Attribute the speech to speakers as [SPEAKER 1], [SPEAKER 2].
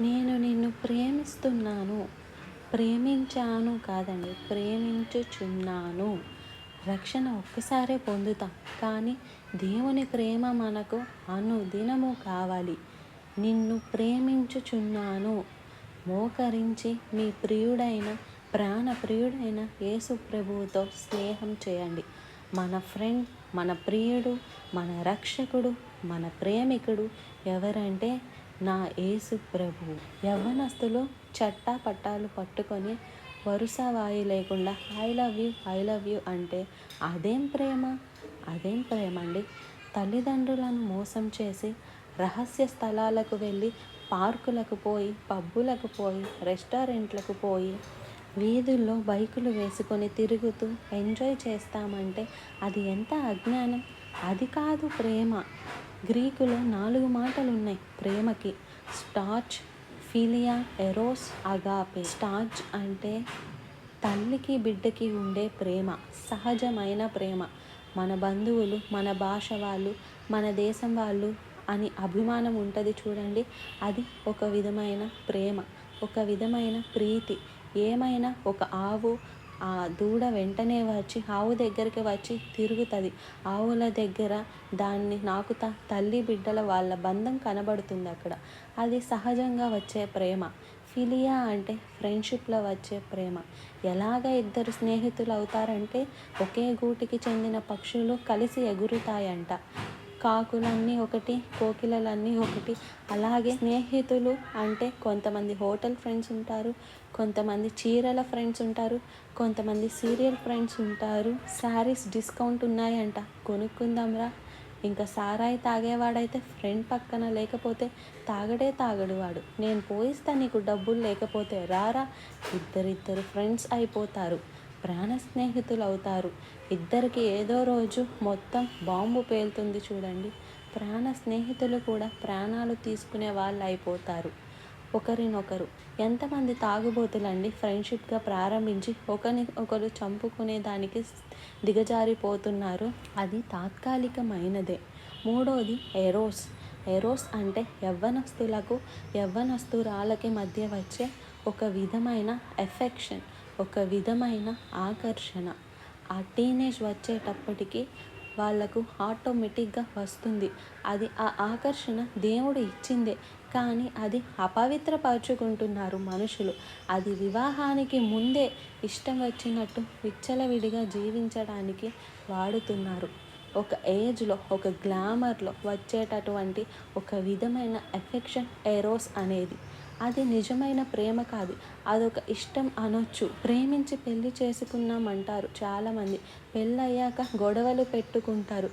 [SPEAKER 1] నేను నిన్ను ప్రేమిస్తున్నాను ప్రేమించాను కాదండి ప్రేమించుచున్నాను. రక్షణ ఒక్కసారే పొందుతాం కానీ దేవుని ప్రేమ మనకు అనుదినము కావాలి. నిన్ను ప్రేమించుచున్నాను మోకరించి మీ ప్రియుడైన ప్రాణ ప్రియుడైన యేసు ప్రభువుతో స్నేహం చేయండి. మన ఫ్రెండ్ మన ప్రియుడు మన రక్షకుడు మన ప్రేమికుడు ఎవరంటే నా యేసు ప్రభు యవ్వనస్తులు చట్టా పట్టాలు పట్టుకొని వరుస వాయి లేకుండా I love you I love you అంటే అదేం ప్రేమ? అదేం ప్రేమ అండి? తల్లిదండ్రులను మోసం చేసి రహస్య స్థలాలకు వెళ్ళి పార్కులకు పోయి పబ్బులకు పోయి రెస్టారెంట్లకు పోయి వీధుల్లో బైకులు వేసుకొని తిరుగుతూ ఎంజాయ్ చేస్తామంటే అది ఎంత అజ్ఞానం! అది కాదు ప్రేమ. గ్రీకులో నాలుగు మాటలు ఉన్నాయి ప్రేమకి. Storge philia eros agape. Storge అంటే తల్లికి బిడ్డకి ఉండే ప్రేమ సహజమైన ప్రేమ. మన బంధువులు మన భాష వాళ్ళు మన దేశం వాళ్ళు అని అభిమానం ఉంటుంది చూడండి. అది ఒక విధమైన ప్రేమ ఒక విధమైన ప్రీతి. ఏమైనా ఒక ఆవు ఆ దూడ వెంటనే వచ్చి ఆవు దగ్గరికి వచ్చి తిరుగుతుంది. ఆవుల దగ్గర దాన్ని నాకుతా తల్లి బిడ్డల వాళ్ళ బంధం కనబడుతుంది అక్కడ. అది సహజంగా వచ్చే ప్రేమ. ఫిలియా అంటే ఫ్రెండ్షిప్లో వచ్చే ప్రేమ. ఎలాగ ఇద్దరు స్నేహితులు అవుతారంటే ఒకే గూటికి చెందిన పక్షులు కలిసి ఎగురుతాయంట. కాకులన్నీ ఒకటి కోకిలలన్నీ ఒకటి. అలాగే స్నేహితులు అంటే కొంతమంది హోటల్ ఫ్రెండ్స్ ఉంటారు కొంతమంది చీరల ఫ్రెండ్స్ ఉంటారు కొంతమంది సీరియల్ ఫ్రెండ్స్ ఉంటారు. శారీస్ డిస్కౌంట్ ఉన్నాయంట. కొనుక్కుందాంరా. ఇంకా సారాయి తాగేవాడైతే ఫ్రెండ్ పక్కన లేకపోతే తాగడే తాగడు వాడు. నేను పోయిస్తా నీకు డబ్బులు లేకపోతే రారా. ఇద్దరిద్దరు ఫ్రెండ్స్ అయిపోతారు. ప్రాణ స్నేహితులు అవుతారు ఇద్దరికి ఏదో రోజు మొత్తం బాంబు పేలుతుంది చూడండి. ప్రాణ స్నేహితులు కూడా ప్రాణాలు తీసుకునే వాళ్ళు అయిపోతారు. ఒకరినొకరు. ఎంతమంది తాగుబోతులండి ఫ్రెండ్షిప్గా ప్రారంభించి ఒకరిని ఒకరు చంపుకునే దానికి దిగజారిపోతున్నారు. అది తాత్కాలికమైనదే. మూడోది ఎరోస్. ఎరోస్ అంటే యవ్వనస్తులకు యవ్వనస్తురాలకి మధ్య వచ్చే ఒక విధమైన ఎఫెక్షన్. ఒక విధమైన ఆకర్షణ. ఆ టీనేజ్ వచ్చేటప్పటికి వాళ్ళకు ఆటోమేటిక్గా వస్తుంది. అది ఆ ఆకర్షణ దేవుడు ఇచ్చిందే. కానీ అది అపవిత్రపరుచుకుంటున్నారు మనుషులు. అది వివాహానికి ముందే ఇష్టం వచ్చినట్టు విచ్చలవిడిగా జీవించడానికి వాడుతున్నారు. ఒక ఏజ్లో ఒక గ్లామర్లో వచ్చేటటువంటి ఒక విధమైన ఎఫెక్షన్ ఎరోస్ అనేది. అది నిజమైన ప్రేమ కాదు. అదొక ఇష్టం అనొచ్చు. ప్రేమించి పెళ్ళి చేసుకున్నామంటారు చాలామంది. పెళ్ళయ్యాక గొడవలు పెట్టుకుంటారు.